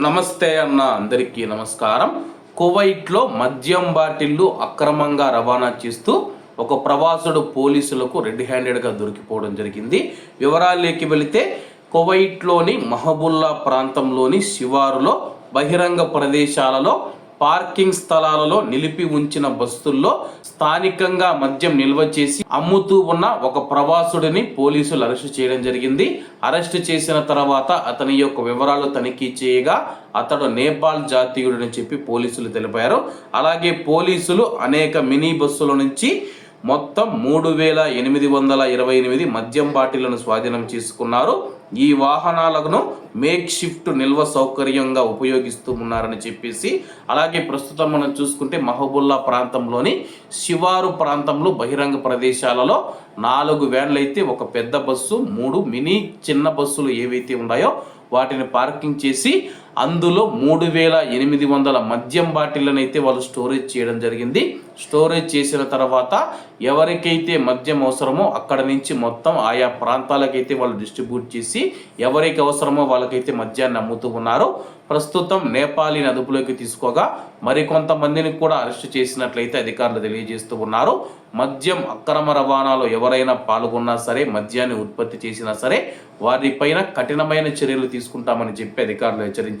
నమస్తే అన్న అందరికీ నమస్కారం. కువైట్లో మద్యం బాటిళ్ళు అక్రమంగా రవాణా చేస్తూ ఒక ప్రవాసుడు పోలీసులకు రెడ్ హ్యాండెడ్గా దొరికిపోవడం జరిగింది. వివరాల్లోకి వెళితే కువైట్లోని మహబుల్లా ప్రాంతంలోని శివారులో బహిరంగ ప్రదేశాలలో పార్కింగ్ స్థలాలలో నిలిపి ఉంచిన బస్సుల్లో స్థానికంగా మద్యం నిల్వ చేసి అమ్ముతూ ఉన్న ఒక ప్రవాసుడిని పోలీసులు అరెస్టు చేయడం జరిగింది. అరెస్టు చేసిన తర్వాత అతని యొక్క వివరాలు తనిఖీ చేయగా అతడు నేపాల్ జాతీయుడని చెప్పి పోలీసులు తెలిపారు. అలాగే పోలీసులు అనేక మినీ బస్సుల నుంచి మొత్తం మూడు వేల ఎనిమిది వందల ఇరవై ఎనిమిది మద్యం బాటిళ్ళను స్వాధీనం చేసుకున్నారు. ఈ వాహనాలను మేక్ షిఫ్ట్ నిల్వ సౌకర్యంగా ఉపయోగిస్తూ ఉన్నారని చెప్పేసి అలాగే ప్రస్తుతం మనం చూసుకుంటే మహబుల్లా ప్రాంతంలోని శివారు ప్రాంతంలో బహిరంగ ప్రదేశాలలో నాలుగు వ్యాన్లు అయితే ఒక పెద్ద బస్సు మూడు మినీ చిన్న బస్సులు ఏవైతే ఉన్నాయో వాటిని పార్కింగ్ చేసి అందులో మూడు వేల ఎనిమిది వందల మద్యం బాటిళ్ళను అయితే వాళ్ళు స్టోరేజ్ చేయడం జరిగింది. స్టోరేజ్ చేసిన తర్వాత ఎవరికైతే మద్యం అవసరమో అక్కడ నుంచి మొత్తం ఆయా ప్రాంతాలకైతే వాళ్ళు డిస్ట్రిబ్యూట్ చేసి ఎవరికి అవసరమో వాళ్ళకైతే మద్యాన్ని అమ్ముతూ ఉన్నారు. ప్రస్తుతం నేపాలీని అదుపులోకి తీసుకోగా మరికొంతమందిని కూడా అరెస్టు చేసినట్లయితే అధికారులు తెలియజేస్తూ ఉన్నారు. మద్యం అక్రమ రవాణాలో ఎవరైనా పాల్గొన్నా సరే మద్యాన్ని ఉత్పత్తి చేసినా సరే వారిపైన కఠినమైన చర్యలు తీసుకుంటామని చెప్పి అధికారులు హెచ్చరించారు.